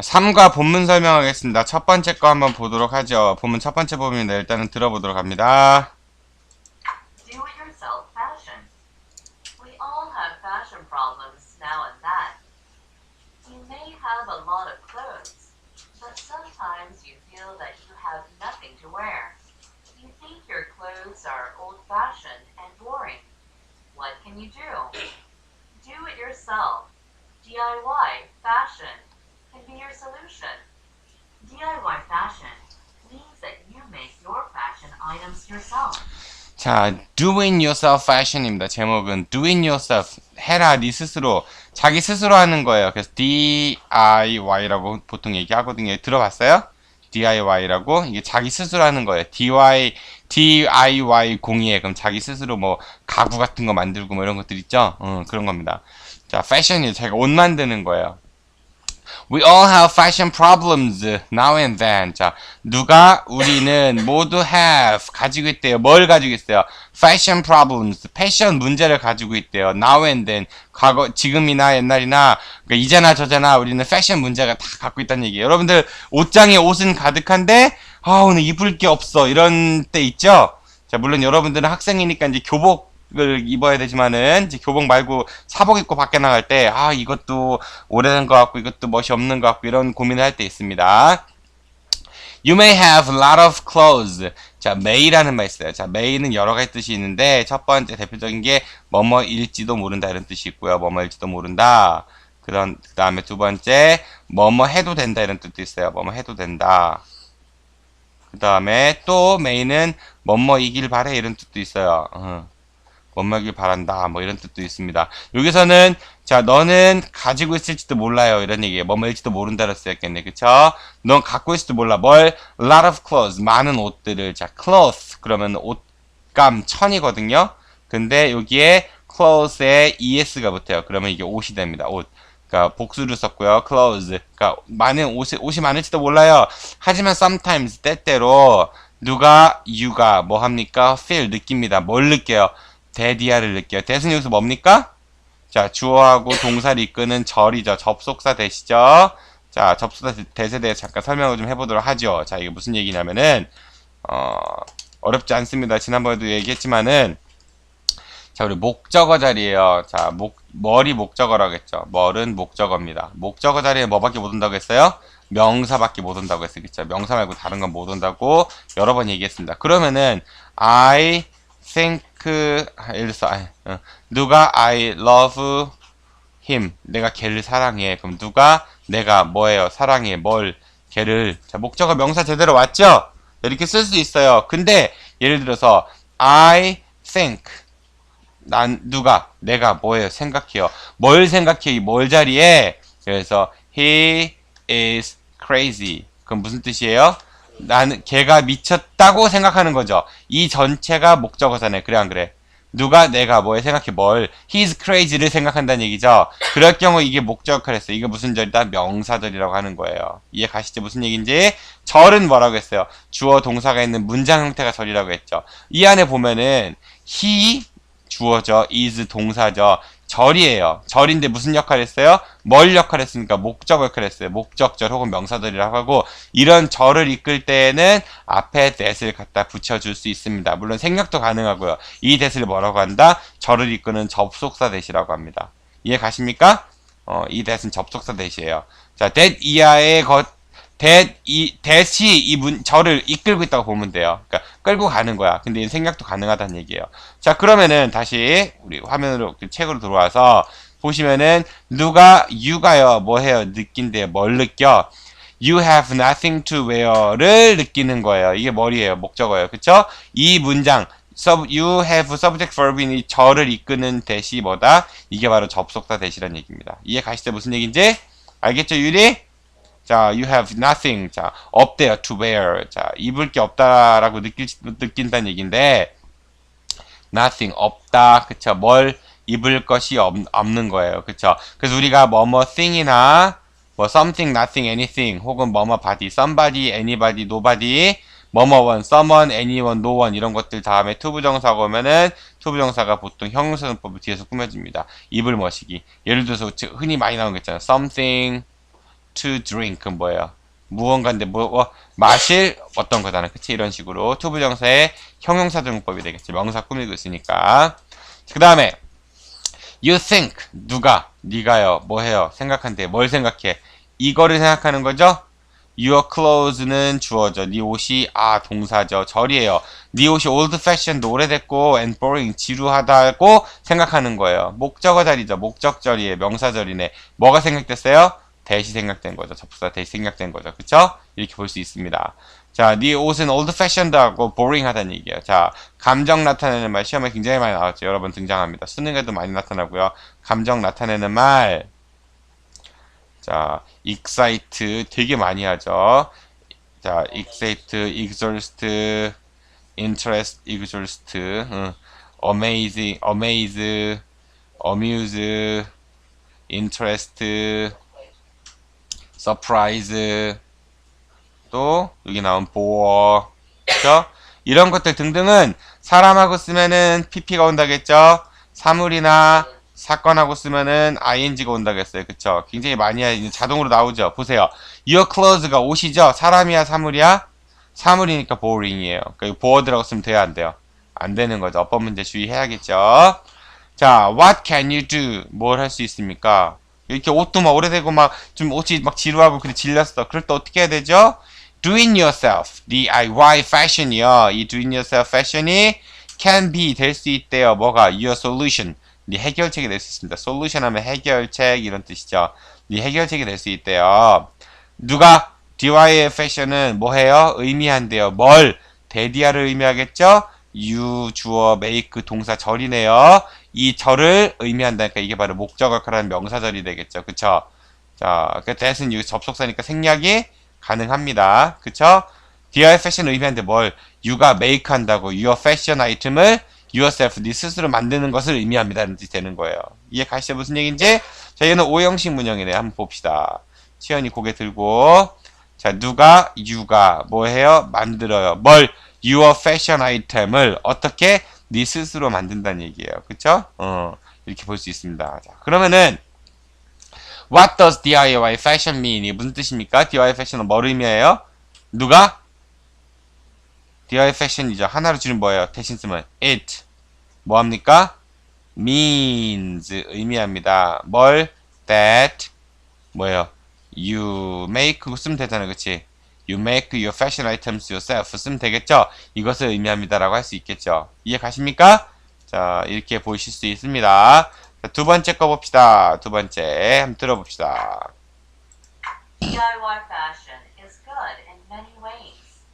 3과 본문 설명하겠습니다. 첫 번째 거 한번 보도록 하죠. 본문 첫 번째 부분인데 일단은 들어보도록 합니다. You do? Do it yourself. DIY fashion your solution. DIY fashion means that you make your fashion items yourself. 자, do it yourself fashion입니다. 제목은 do it yourself. 해라, 네 스스로. 자기 스스로 하는 거예요. 그래서 DIY라고 보통 얘기하거든요. 들어봤어요? DIY라고 이게 자기 스스로 하는 거예요. DIY DIY 공예 그럼 자기 스스로 뭐 가구 같은 거 만들고 뭐 이런 것들 있죠. 어, 그런 겁니다. 자, 패션이 자기가 옷 만드는 거예요. We all have fashion problems now and then. 자, 누가 우리는 모두 have 가지고 있대요. 뭘 가지고 있어요? Fashion problems. 패션 문제를 가지고 있대요. Now and then. 과거 지금이나 옛날이나 그러니까 이제나 저제나 우리는 패션 문제가 다 갖고 있다는 얘기예요. 여러분들 옷장에 옷은 가득한데 아 오늘 입을 게 없어 이런 때 있죠. 자 물론 여러분들은 학생이니까 이제 교복 을 입어야 되지만은 이제 교복 말고 사복 입고 밖에 나갈 때 아 이것도 오래된 것 같고 이것도 멋이 없는 것 같고 이런 고민을 할 때 있습니다. You may have a lot of clothes. 자, may라는 말 있어요. 자, may는 여러 가지 뜻이 있는데 첫 번째 대표적인 게 뭐뭐일지도 모른다 이런 뜻이 있고요. 뭐뭐일지도 모른다. 그런 그 다음에 두 번째 뭐뭐 해도 된다 이런 뜻도 있어요. 뭐뭐 해도 된다. 그 다음에 또 may는 뭐뭐이길 바래 이런 뜻도 있어요. 어. 뭐뭐이길 바란다 뭐 이런 뜻도 있습니다. 여기서는 자 너는 가지고 있을지도 몰라요 이런 얘기예요. 뭐뭐일지도 모른다로 쓰였겠네 그쵸? 넌 갖고 있을지도 몰라 뭘 lot of clothes 많은 옷들을 자 cloth 그러면 옷감 천이거든요. 근데 여기에 clothes에 es가 붙어요. 그러면 이게 옷이 됩니다. 옷. 그러니까 복수를 썼고요. clothes. 그러니까 많은 옷이 옷이 많을지도 몰라요. 하지만 sometimes 때때로 누가 you가 뭐 합니까? feel 느낍니다. 뭘 느껴요? 대디아를 느껴요. 대수는 여기서 뭡니까? 자, 주어하고 동사를 이끄는 절이죠. 접속사 대시죠. 자, 접속사 대세 대해서 잠깐 설명을 좀 해보도록 하죠. 자, 이게 무슨 얘기냐면은, 어, 어렵지 않습니다. 지난번에도 얘기했지만은, 자, 우리 목적어 자리에요. 자, 목, 머리 목적어라고 했죠. 멀은 목적어입니다. 목적어 자리에 뭐밖에 못 온다고 했어요? 명사밖에 못 온다고 했어요. 그쵸? 명사 말고 다른 건 못 온다고 여러 번 얘기했습니다. 그러면은, I think, 아, 예를 들어서, 아, 어, 누가 I love him. 내가 걔를 사랑해. 그럼 누가 내가 뭐예요? 사랑해. 뭘? 걔를. 자, 목적어 명사 제대로 왔죠? 이렇게 쓸 수 있어요. 근데, 예를 들어서, I think. 난 누가 내가 뭐예요 생각해요 뭘 생각해 뭘 자리에 그래서 he is crazy 그럼 무슨 뜻이에요 나는 걔가 미쳤다고 생각하는 거죠. 이 전체가 목적어잖아요 그래 안 그래? 누가 내가 뭐에 생각해? 뭘? He's crazy를 생각한다는 얘기죠? 그럴 경우 이게 목적어를 했어요. 이게 무슨 절이다? 명사절이라고 하는 거예요. 이해 가시죠? 무슨 얘기인지? 절은 뭐라고 했어요? 주어 동사가 있는 문장 형태가 절이라고 했죠. 이 안에 보면은 he 주어죠. is 동사죠. 절이에요. 절인데 무슨 역할을 했어요? 뭘 역할을 했습니까? 목적 역할을 했어요. 목적절 혹은 명사절이라고 하고 이런 절을 이끌 때에는 앞에 that을 갖다 붙여줄 수 있습니다. 물론 생략도 가능하고요. 이 that을 뭐라고 한다? 절을 이끄는 접속사 that이라고 합니다. 이해 가십니까? 어, 이 that은 접속사 that이에요. 자, that 이하의 것 that 이 that이 이 문, 저를 이끌고 있다고 보면 돼요. 그러니까 끌고 가는 거야. 근데 생략도 가능하다는 얘기예요. 자, 그러면은 다시 우리 화면으로 그 책으로 들어와서 보시면은 누가 you가요. 뭐 해요? 느낀대요. 뭘 느껴? You have nothing to wear를 느끼는 거예요. 이게 머리예요. 목적어예요. 그쵸? 이 문장 sub, you have subject verb이 저를 이끄는 대시 뭐다? 이게 바로 접속사 대시란 얘기입니다. 이해 가시죠? 무슨 얘기인지? 알겠죠, 유리? 자, you have nothing. 자, 없대요. to wear. 자, 입을 게 없다라고 느낄, 느낀다는 얘기인데, nothing. 없다. 그쵸. 뭘 입을 것이 없, 없는 거예요. 그쵸. 그래서 우리가 뭐뭐 thing이나, 뭐 something, nothing, anything, 혹은 뭐뭐 body, somebody, anybody, nobody, 뭐뭐 one, someone, anyone, no one 이런 것들 다음에 투부정사가 오면은 투부정사가 보통 형용사전법을 뒤에서 꾸며집니다. 입을 머시기. 예를 들어서 흔히 많이 나오는 거 있잖아요. something, to drink 뭐예요? 무언가인데 뭐, 뭐 마실 어떤 거잖아. 그치? 이런 식으로. 투부정사의 형용사 등법이 되겠지. 명사 꾸미고 있으니까. 그 다음에 you think 누가 네가요 뭐 해요 생각한대 뭘 생각해? 이거를 생각하는 거죠? your clothes는 주어져. 네 옷이 아 동사죠. 절이에요. 네 옷이 old fashioned 오래됐고 and boring 지루하다고 생각하는 거예요. 목적어 자리죠. 목적절이에요. 명사절이네. 뭐가 생각됐어요 대시 생각된 거죠 접수사 대시 생각된 거죠 그쵸 이렇게 볼 수 있습니다 자, 네 옷은 old fashioned하고 boring하다는 얘기예요. 자, 감정 나타내는 말 시험에 굉장히 많이 나왔죠. 여러 번 등장합니다. 수능에도 많이 나타나고요. 감정 나타내는 말. 자, excite 되게 많이 하죠. 자, excite, exhaust, interest, exhaust, 응. amazing, amaze, amuse, interest, surprise, 또 여기 나온 bore, 그죠? 이런 것들 등등은 사람하고 쓰면은 pp가 온다겠죠? 사물이나 사건하고 쓰면은 ing가 온다겠어요. 그쵸? 굉장히 많이 하- 자동으로 나오죠. 보세요. your clothes가 옷이죠? 사람이야, 사물이야? 사물이니까 boring이에요. 그러니까 bored라고 쓰면 돼요, 안 돼요? 안 되는 거죠. 어법 문제 주의해야겠죠? 자, what can you do? 뭘 할 수 있습니까? 이렇게 옷도 막 오래되고 막 좀 옷이 막 지루하고 그래 질렸어. 그럴 때 어떻게 해야 되죠? do it yourself, DIY fashion이요. 이 do it yourself fashion이 can be 될 수 있대요. 뭐가 your solution, 네 해결책이 될 수 있습니다. solution 하면 해결책 이런 뜻이죠. 네 해결책이 될 수 있대요. 누가 DIY fashion은 뭐 해요? 의미한대요. 뭘? 데디아를 의미하겠죠? you 주어 make 동사 절이네요. 이 절을 의미한다니까 이게 바로 목적어라는 명사절이 되겠죠. 그쵸? 자, 그 that은 이 접속사니까 생략이 가능합니다. 그쵸? DIY fashion 의미하는데 뭘? you가 make 한다고 your fashion item을 yourself, 네 스스로 만드는 것을 의미합니다는 뜻이 되는 거예요. 이해 가시죠? 무슨 얘기인지? 자, 얘는 오형식 문형이네. 한번 봅시다. 치연이 고개 들고. 자, 누가, you가 뭐 해요? 만들어요. 뭘? your fashion item을 어떻게 네 스스로 만든다는 얘기예요. 그쵸? 어, 이렇게 볼 수 있습니다. 자, 그러면은, What does DIY fashion mean? 이 무슨 뜻입니까? DIY fashion은 뭘 의미해요? 누가? DIY fashion이죠. 하나로 줄인 뭐예요? 대신 쓰면 it. 뭐합니까? means 의미합니다. 뭘? that 뭐예요? you make 쓰면 되잖아요. 그치? You make your fashion items yourself 쓰면 되겠죠? 이것을 의미합니다라고 할 수 있겠죠. 이해 가십니까? 자, 이렇게 보실 수 있습니다. 자, 두 번째 거 봅시다. 두 번째 한번 들어봅시다. DIY fashion is good in many ways.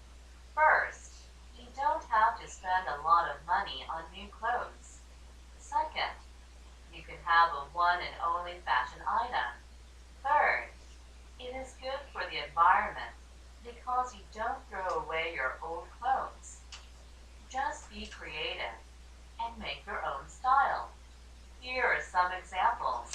First, you don't have to spend a lot of money on new clothes. Second, you can have a one and only fashion item. Third, it is good for the environment because you don't throw away your old clothes. Just be creative and make your own style. Here are some examples.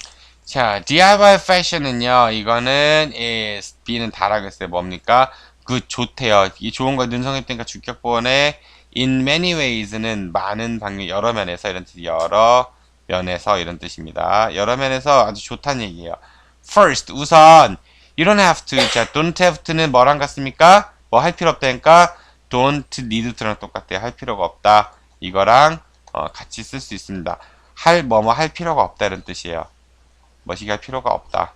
자, DIY fashion은요, 이거는, is, B는 다라겠어요. 뭡니까? 그, 좋대요. 이 좋은 거 능성했다니까 주격보원에, in many ways는 많은 방면, 여러 면에서, 이런 뜻, 여러 면에서, 이런 뜻입니다. 여러 면에서 아주 좋다는 얘기예요. First, 우선, you don't have to, 자, don't have to는 뭐랑 같습니까? 뭐 할 필요 없다니까, don't need to랑 똑같아요. 할 필요가 없다. 이거랑, 어, 같이 쓸 수 있습니다. 할, 뭐뭐 할 필요가 없다. 이런 뜻이에요. 뭐시기 할 필요가 없다.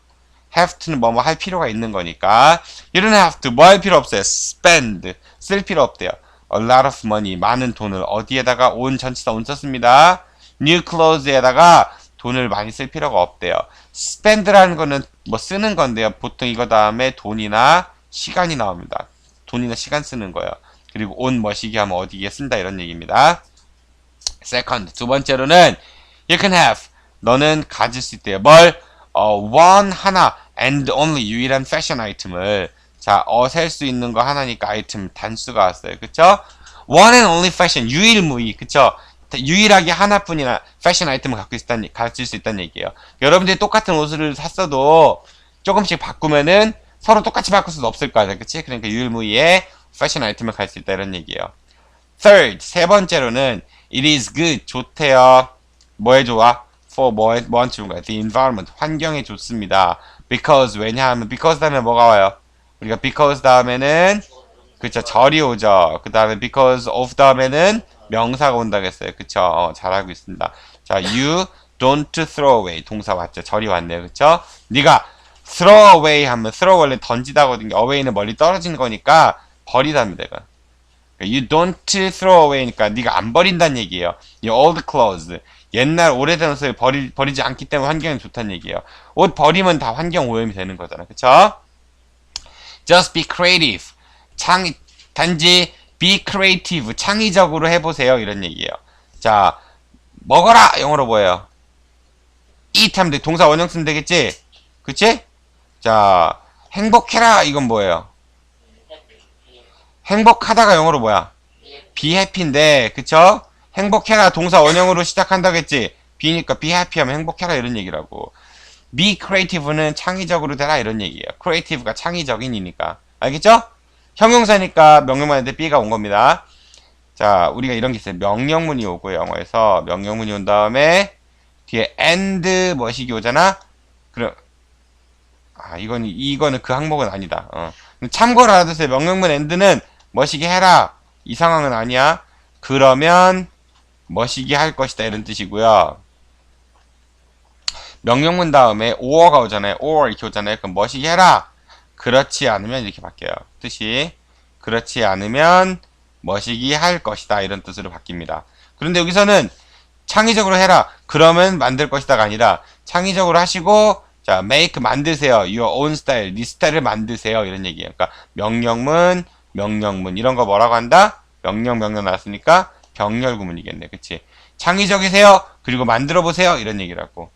have to는 뭐뭐 할 필요가 있는 거니까 you don't have to 뭐 할 필요 없어요. spend 쓸 필요 없대요. a lot of money 많은 돈을 어디에다가 온 전치사 온 썼습니다. new clothes에다가 돈을 많이 쓸 필요가 없대요. spend라는 거는 뭐 쓰는 건데요. 보통 이거 다음에 돈이나 시간이 나옵니다. 돈이나 시간 쓰는 거예요. 그리고 온 뭐시기 하면 어디에 쓴다 이런 얘기입니다. second 두 번째로는 you can have 너는 가질 수 있대요. 뭘? 어, one 하나 and only 유일한 패션 아이템을 자, 어, 셀 수 있는 거 하나니까 아이템 단수가 왔어요. 그쵸? one and only fashion 유일무이. 그쵸? 유일하게 하나뿐이나 패션 아이템을 갖고 있다는, 가질 수 있다는 얘기예요. 여러분들이 똑같은 옷을 샀어도 조금씩 바꾸면은 서로 똑같이 바꿀 수는 없을 거 아니야. 그치? 그러니까 유일무이의 패션 아이템을 가질 수 있다 이런 얘기예요. third, 세 번째로는 it is good, 좋대요. 뭐에 좋아? for 뭐에, 뭐한 좋은 거야? the environment, 환경에 좋습니다. because 왜냐하면 because 다음에 뭐가 와요? 우리가 because 다음에는 그쵸 절이 오죠. 그 다음에 because of 다음에는 명사가 온다고 했어요. 그쵸? 어, 잘하고 있습니다. 자, you don't throw away 동사 왔죠. 절이 왔네요. 그쵸? 네가 throw away 하면 throw 원래 던지다거든요. away는 멀리 떨어지는 거니까 버리답니다. 이거. You don't throw away니까 네가 안 버린다는 얘기예요. Your old clothes. 옛날 오래된 옷을 버리, 버리지 않기 때문에 환경이 좋다는 얘기예요. 옷 버리면 다 환경 오염이 되는 거잖아. 그쵸? Just be creative. 창, 단지 be creative. 창의적으로 해보세요. 이런 얘기예요. 자, 먹어라! 영어로 뭐예요? eat 하면 돼. 동사 원형 쓰면 되겠지? 그치? 자, 행복해라! 이건 뭐예요? 행복하다가 영어로 뭐야? be happy인데, 그쵸? 행복해라 동사 원형으로 시작한다고 했지? be니까 be happy 하면 행복해라 이런 얘기라고. be creative는 창의적으로 되라 이런 얘기예요. creative가 창의적인이니까. 알겠죠? 형용사니까 명령문한테 be가 온 겁니다. 자, 우리가 이런 게 있어요. 명령문이 오고 영어에서 명령문이 온 다음에 뒤에 and 뭐식이 오잖아? 그럼 아, 이건 이거는 그 항목은 아니다. 어. 참고로 알아두세요. 명령문 and는 뭐시기 해라. 이 상황은 아니야. 그러면 뭐시기 할 것이다 이런 뜻이고요. 명령문 다음에 or가 오잖아요. or 이렇게 오잖아요. 그럼 뭐시기 해라. 그렇지 않으면 이렇게 바뀌어요. 뜻이 그렇지 않으면 뭐시기 할 것이다 이런 뜻으로 바뀝니다. 그런데 여기서는 창의적으로 해라. 그러면 만들 것이다가 아니라 창의적으로 하시고 자 make 만드세요. your own style. 네 스타일을 만드세요. 이런 얘기예요. 그러니까 명령문 명령문 이런 거 뭐라고 한다? 명령 명령 나왔으니까 병렬 구문이겠네. 그치? 창의적이세요. 그리고 만들어 보세요. 이런 얘기라고.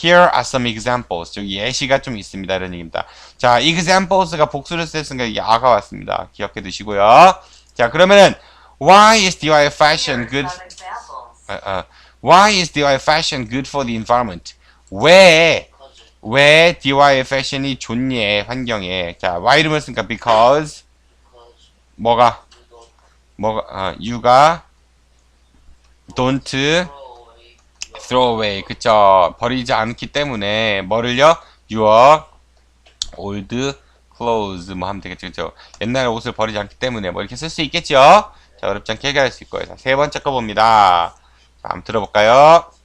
Here are some examples. 여기 예시가 좀 있습니다. 이런 얘기입니다. 자, examples가 복수를 썼으니까 이게 아가 왔습니다. 기억해 두시고요. 자, 그러면은 why is DIY fashion good? 어, 어. why is DIY fashion good for the environment? 왜 왜 DIY fashion이 좋니 환경에? 자, why 이름을 쓰니까 because 뭐가 뭐가 어, you가 don't throw away 그쵸 버리지 않기 때문에 뭐를요 your old clothes 뭐 하면 되겠죠 그쵸 옛날 옷을 버리지 않기 때문에 뭐 이렇게 쓸 수 있겠죠 자 어렵지 않게 해결할 수 있고요 자, 세 번째 거 봅니다 자 한번 들어볼까요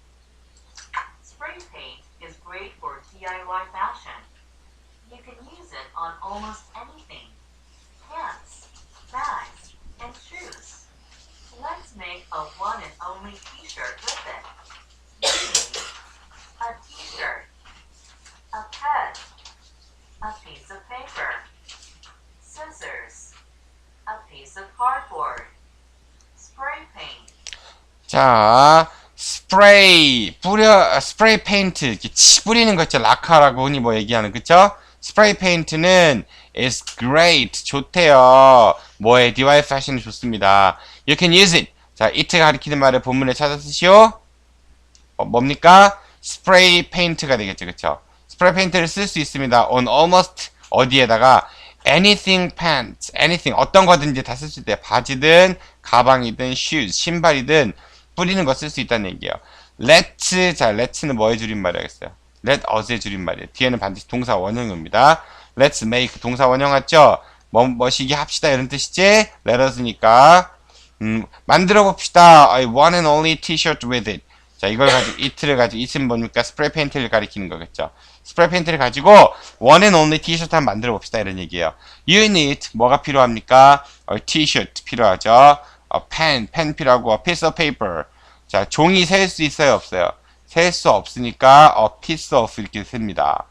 almost anything. Pants, bags, and shoes. Let's make a one and only t-shirt with it. We need a t-shirt, a pen, a piece of paper, scissors, a piece of cardboard, spray paint, 자, 스프레이 뿌려 아, 스프레이 페인트 이렇게 치 뿌리는 거 있죠. 라카라고 흔히 뭐 얘기하는 그쵸? 스프레이 페인트는 is great 좋대요. 뭐에 DIY 패션이 좋습니다. You can use it. 자, it가 가리키는 말을 본문에 찾아 쓰시오. 어, 뭡니까? 스프레이 페인트가 되겠죠. 그쵸? 스프레이 페인트를 쓸 수 있습니다. on almost 어디에다가 anything pants, anything 어떤 거든지 다 쓸 수 있대요. 바지든 가방이든 shoes, 신발이든 뿌리는 거 쓸 수 있다는 얘기예요. let's 자 let's는 뭐의 줄임말이겠어요? let us의 줄임말이에요. 뒤에는 반드시 동사 원형이 옵니다. let's make 동사 원형 같죠? 뭐 뭐시기 합시다 이런 뜻이지? let us니까 음, 만들어 봅시다. I want an only t-shirt with it. 자 이걸 가지고 it를 가지고 it은 뭡니까? 스프레이 페인트를 가리키는 거겠죠. 스프레이 페인트를 가지고 one and only t-shirt 한번 만들어 봅시다 이런 얘기예요. You need 뭐가 필요합니까? a t-shirt 필요하죠. a pen 펜 필요하고 a piece of paper. 자 종이 셀 수 있어요 없어요? 셀 수 없으니까 a piece of 이렇게 씁니다.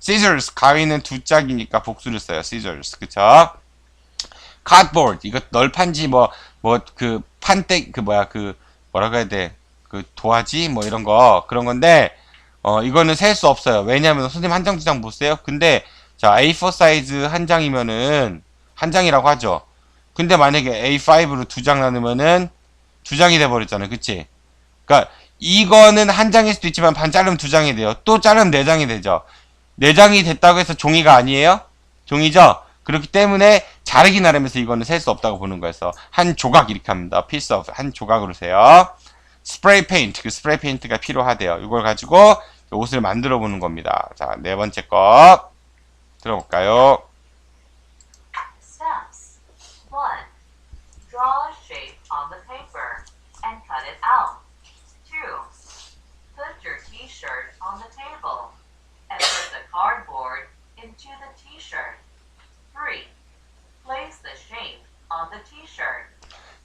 scissors 가위는 두 짝이니까 복수를 써요. scissors 그쵸? cardboard 이거 널판지 뭐 뭐 그 판때 그 뭐야 그 뭐라고 해야 돼? 그 도화지 뭐 이런 거 그런 건데 어 이거는 셀 수 없어요. 왜냐하면 선생님 한 장 두 장 못 세요. 근데 자 A4 사이즈 한 장이면은 한 장이라고 하죠. 근데 만약에 A5로 두 장 나누면은 두 장이 돼 버렸잖아요. 그치? 그러니까 이거는 한 장일 수도 있지만 반 자르면 두 장이 돼요. 또 자르면 네 장이 되죠. 네 장이 됐다고 해서 종이가 아니에요? 종이죠? 그렇기 때문에 자르기 나름에서 이거는 셀 수 없다고 보는 거여서 한 조각 이렇게 합니다. piece 한 조각으로 세요. 스프레이 페인트 그 스프레이 페인트가 필요하대요. 이걸 가지고 옷을 만들어 보는 겁니다. 자, 네 번째 거 들어볼까요? Steps. 1. Draw a shape on the paper and cut it out. 2. Put your t-shirt on the table and put the cardboard into the t-shirt. 3. Place the shape on the t-shirt.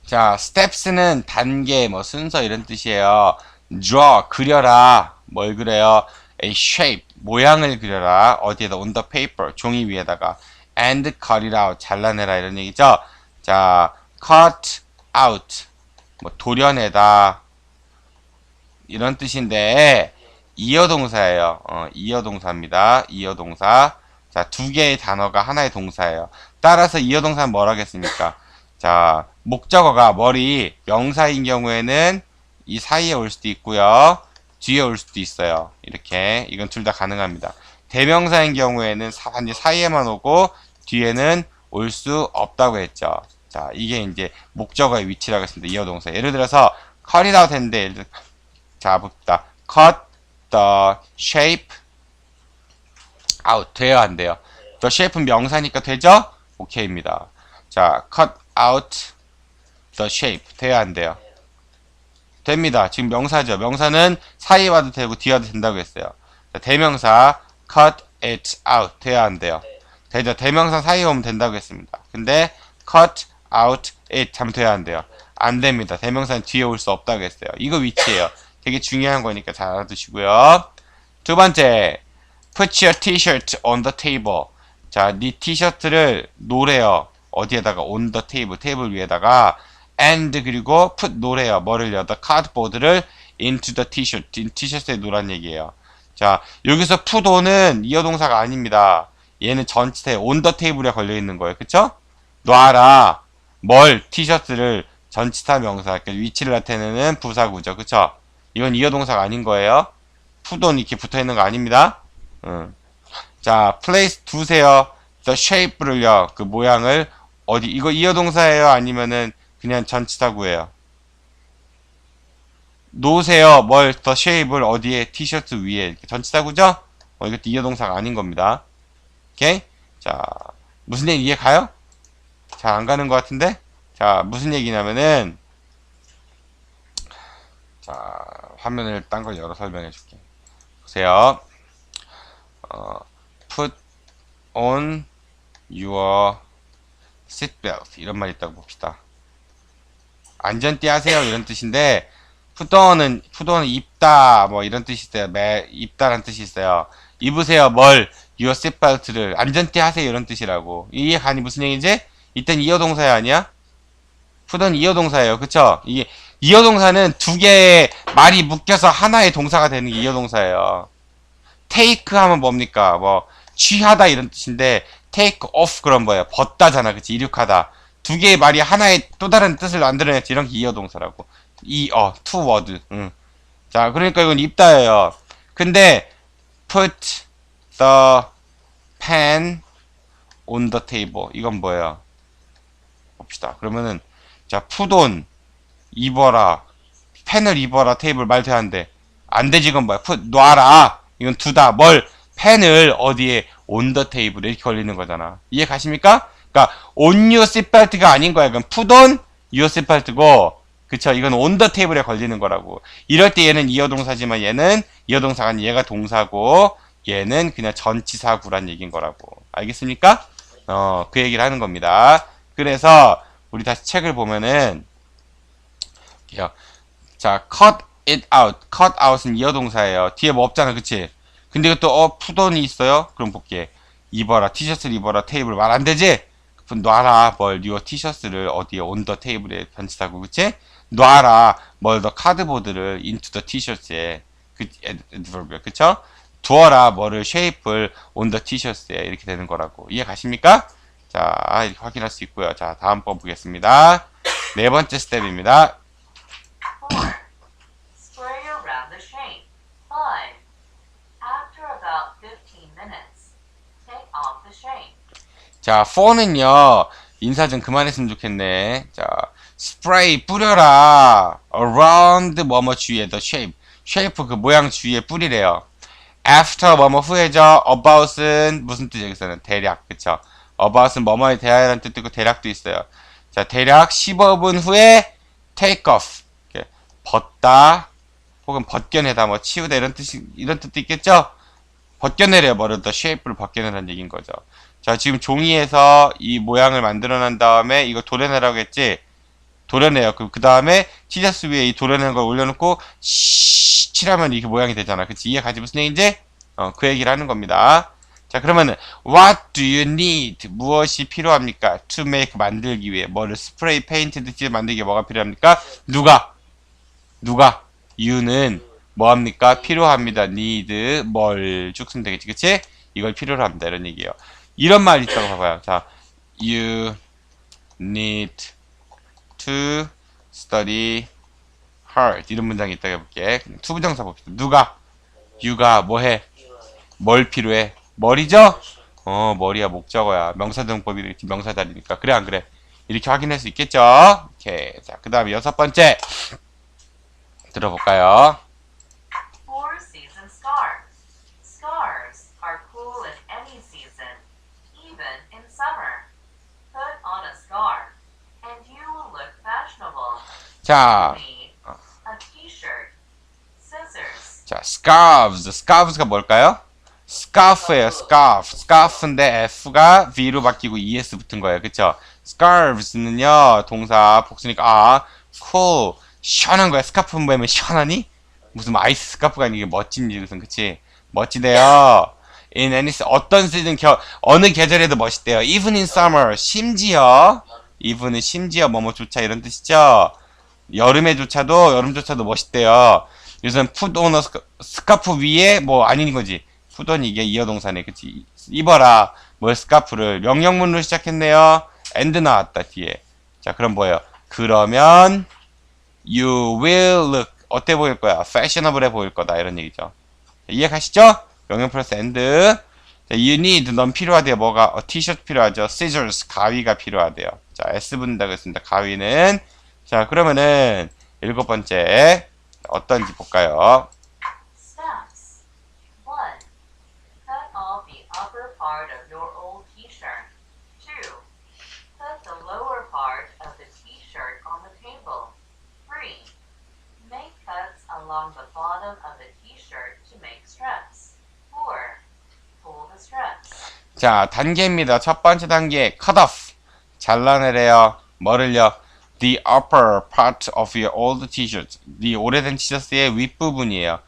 자, steps는 단계, 뭐 순서 이런 뜻이에요. draw 그려라. 뭘 그려요? a shape 모양을 그려라. 어디에다 on the paper 종이 위에다가 and cut it out 잘라내라 이런 얘기죠. 자, cut out 뭐 도려내다 이런 뜻인데 이어 동사예요. 어, 이어 동사입니다. 이어 동사. 자, 두 개의 단어가 하나의 동사예요. 따라서 이어 동사는 뭘 하겠습니까? 자, 목적어가 머리 명사인 경우에는 이 사이에 올 수도 있고요. 뒤에 올 수도 있어요. 이렇게 이건 둘 다 가능합니다. 대명사인 경우에는 사- 단지 사이에만 오고 뒤에는 올 수 없다고 했죠. 자, 이게 이제 목적어의 위치라고 했습니다. 이어 동사. 예를 들어서 cut it out 했는데 자, 봅시다. cut the shape out 돼요, 안 돼요? the shape는 명사니까 되죠? 오케이입니다. 자, cut out the shape 돼야 안 돼요? 됩니다. 지금 명사죠. 명사는 사이에 와도 되고 뒤에 와도 된다고 했어요. 자, 대명사 cut it out 돼야 안 돼요? 되죠. 대명사 사이에 오면 된다고 했습니다. 근데 cut out it 하면 돼야 안 돼요? 안 됩니다. 대명사는 뒤에 올 수 없다고 했어요. 이거 위치예요. 되게 중요한 거니까 잘 알아두시고요. 두 번째, put your t-shirt on the table. 자, 네 티셔츠를 놓으래요. 어디에다가 on the table, 테이블 위에다가 and 그리고 put 놓으래요. 뭐를요? the cardboard를 into the t-shirt, 인- 티셔츠에 놓으란 얘기예요. 자, 여기서 put on은 이어 동사가 아닙니다. 얘는 전체 on the table에 걸려 있는 거예요. 그쵸? 놔라. 뭘 티셔츠를 전치사 명사 그러니까 위치를 나타내는 부사구죠. 그쵸? 이건 이어 동사가 아닌 거예요. on 이렇게 붙어 있는 거 아닙니다. 응. 자, place 두세요. the shape를요. 그 모양을 어디 이거 이어 동사예요? 아니면은 그냥 전치사구예요? 놓으세요. 뭘 the shape를 어디에 티셔츠 위에 이렇게 전치사구죠? 어, 이것도 이어 동사가 아닌 겁니다. 오케이? 자, 무슨 얘기 이해 가요? 잘 안 가는 것 같은데? 자, 무슨 얘기냐면은 자, 화면을 딴 걸 열어 설명해 줄게. 보세요. 어, put on your seatbelt 이런 말 있다고 봅시다. 안전띠 하세요 이런 뜻인데 put on은 입다 뭐 이런 뜻이 있어요. 매 입다라는 뜻이 있어요. 입으세요 뭘 your seatbelt를 안전띠 하세요 이런 뜻이라고 이해 가니 무슨 얘기지? 이땐 이어 동사야 아니야? on 이어 동사예요. 그쵸? 이게 이어 동사는 두 개의 말이 묶여서 하나의 동사가 되는 게 이어 동사예요. take 하면 뭡니까? 뭐 취하다 이런 뜻인데 take off 그런 거예요. 벗다잖아. 그치? 이륙하다. 두 개의 말이 하나의 또 다른 뜻을 만들어냈지. 이런 게 이어 동사라고. 이어 two word. 응. 자, 그러니까 이건 입다예요. 근데 put the pen on the table. 이건 뭐예요? 봅시다. 그러면은 자, on 입어라. 펜을 입어라. 테이블 말 돼안돼. 안 되지 이건 뭐야? put 놔라. 이건 두다. 뭘 펜을 어디에 on the table 이렇게 걸리는 거잖아. 이해 가십니까? 그러니까 on your seatbelt가 아닌 거야. 그럼 put on your seatbelt고 그쵸? 이건 on the table에 걸리는 거라고. 이럴 때 얘는 이어 동사지만 얘는 이어 동사가 아닌 얘가 동사고 얘는 그냥 전치사구란 얘기인 거라고. 알겠습니까? 어, 그 얘기를 하는 겁니다. 그래서 우리 다시 책을 보면은 야, 자, cut it out. cut out은 이어 동사예요. 뒤에 뭐 없잖아, 그치? 근데 이것도 어 푸돈이 있어요? 그럼 볼게. 입어라, 티셔츠를 입어라, 테이블 말 안 되지? 그럼 놔라, 뭘, 요 티셔츠를 어디에 온 더 테이블에 던지다고, 그치? 놔라, 뭘, 더 카드보드를 into the 티셔츠에, 그, adverb, 그쵸? 두어라, 뭐를, 쉐이프를 온 더 티셔츠에, 이렇게 되는 거라고. 이해 가십니까? 자, 이렇게 확인할 수 있고요. 자, 다음 번 보겠습니다. 네 번째 스텝입니다. 4. Spray around the shape. 5. After about 15 minutes, take off the shape. 자, 4는요, 인사 좀 그만했으면 좋겠네. 자, 스프레이 뿌려라. around 뭐뭐 주위에 the shape. shape 그 모양 주위에 뿌리래요. after 뭐뭐 후에죠. about은 무슨 뜻이에요? 여기서는 대략 그쵸? about은 뭐뭐에 대하여라는 뜻도 있고 대략도 있어요. 자 대략 15분 후에 take off 이렇게 벗다 혹은 벗겨내다 뭐 치우다 이런 뜻이 이런 뜻도 있겠죠? 벗겨내려 버렸다 쉐이프를 벗겨내라는 얘기인 거죠. 자 지금 종이에서 이 모양을 만들어 난 다음에 이거 도려내라고 했지? 도려내요. 그, 그 다음에 티셔츠 위에 이 도려낸 걸 올려놓고 시 칠하면 이렇게 모양이 되잖아. 그치? 이해 가지 무슨 얘기인지? 어, 그 얘기를 하는 겁니다. 자, 그러면은 What do you need? 무엇이 필요합니까? To make 만들기 위해 뭐를 스프레이 페인트 듯이 만들기 위해 뭐가 필요합니까? 누가? 누가? you는 뭐합니까? 필요합니다. need 뭘쭉 쓰면 되겠지, 그치? 이걸 필요로 합니다. 이런 얘기예요. 이런 말 있다고 봐봐요. 자, you need to study hard 이런 문장이 있다고 해볼게. 투부정사 봅시다. 누가? you가 뭐해? 뭘 필요해? 머리죠? 어, 머리야 목적어야. 명사등법이 이렇게 명사 자리니까. 그래, 안 그래? 이렇게 확인할 수 있겠죠? 오케이. 자, 그 다음에 여섯 번째. 들어볼까요? Four season scarves. Scarves are cool in any season, even in summer. Put on a scarf, and you will look fashionable. 자, 자, scarves. scarves가 뭘까요? scarf예요, scarf. scarf인데 F가 V로 바뀌고 ES 붙은 거예요. 그쵸? scarves는요, 동사 복수니까, 아, cool. 시원한 거야. 스카프 보면 시원하니? 무슨 뭐 아이스 스카프가 아니게 멋진 무슨, 그치? 멋지대요. in any, 어떤 시즌, 겨, 어느 계절에도 멋있대요. even in summer. 심지어, even은 심지어 뭐뭐조차 이런 뜻이죠? 여름에조차도, 여름조차도 멋있대요. 요즘 푸드 오너 스카프 위에 뭐 아닌 거지. 푸드는 이게 이어동사네. 그치? 입어라. 뭘 스카프를. 명령문으로 시작했네요. and 나왔다, 뒤에. 자, 그럼 뭐예요? 그러면, you will look. 어때 보일 거야? fashionable해 보일 거다. 이런 얘기죠. 자, 이해 가시죠? 명령 플러스 and. 자, you need. 넌 필요하대요. 뭐가? 어, 티셔츠 필요하죠. scissors. 가위가 필요하대요. 자, S 붙는다고 했습니다. 가위는. 자, 그러면은, 일곱 번째. 어떤지 볼까요? 자, 단계입니다. 첫 번째 단계, cut off. 잘라내래요. 뭐를요? The upper part of your old t-shirt. 네 오래된 티셔츠의 윗부분이에요.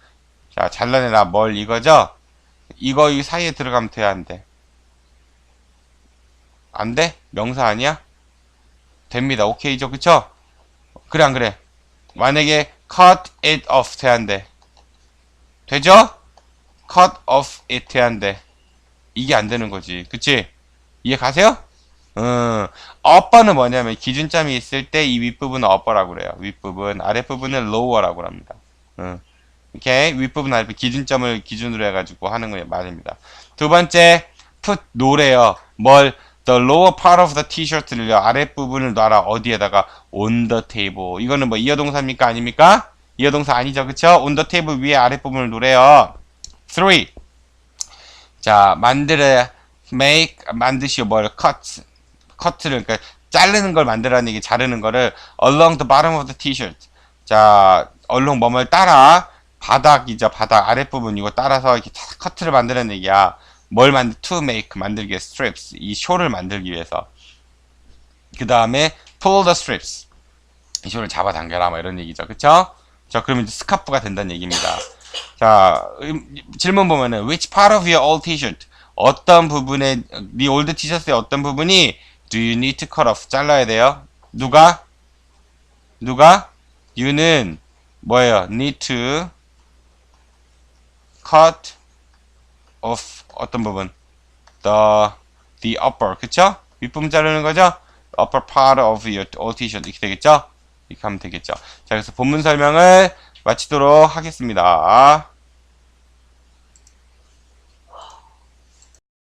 자, 잘라내라. 뭘 이거죠? 이거 이 사이에 들어가면 돼야 안 돼. 안 돼? 명사 아니야? 됩니다. 오케이죠? 그쵸? 그래, 안 그래? 만약에 cut it off 돼야 안 돼. 되죠? cut off it 돼야 안 돼. 이게 안 되는 거지. 그치? 이해 가세요? 음, upper는 뭐냐면 기준점이 있을 때 이 윗부분은 upper라고 그래요. 윗부분, 아랫부분은 lower라고 합니다. 음, 오케이. 윗부분, 아랫부분 기준점을 기준으로 해가지고 하는 거 말입니다. 두 번째, put 노래요. 뭘? The lower part of the t-shirt를요. 아랫부분을 놔라. 어디에다가? on the table. 이거는 뭐 이어동사입니까? 아닙니까? 이어동사 아니죠. 그쵸? on the table 위에 아랫부분을 노래요. 3. 자, 만들어, make, 만드시오, 뭘, cut, cut를, 그러니까, 자르는 걸 만들라는 얘기, 자르는 거를, along the bottom of the t-shirt. 자, 얼룩 뭐뭘 따라, 바닥이죠, 바닥, 아랫부분 이거 따라서 이렇게 탁 커트를 만드는 얘기야. 뭘 만들, to make, 만들기 위해 strips. 이 쇼를 만들기 위해서. 그 다음에, pull the strips. 이 쇼를 잡아당겨라, 뭐 이런 얘기죠. 그쵸? 자, 그러면 이제 스카프가 된다는 얘기입니다. 자, 음, 질문 보면은 which part of your old t-shirt 어떤 부분에 네 올드 티셔츠의 어떤 부분이 do you need to cut off 잘라야 돼요? 누가? 누가? you는 뭐예요? need to cut off 어떤 부분? the the upper 그쵸? 윗부분 자르는 거죠? upper part of your old t-shirt 이렇게 되겠죠? 이렇게 하면 되겠죠? 자, 그래서 본문 설명을 마치도록 하겠습니다.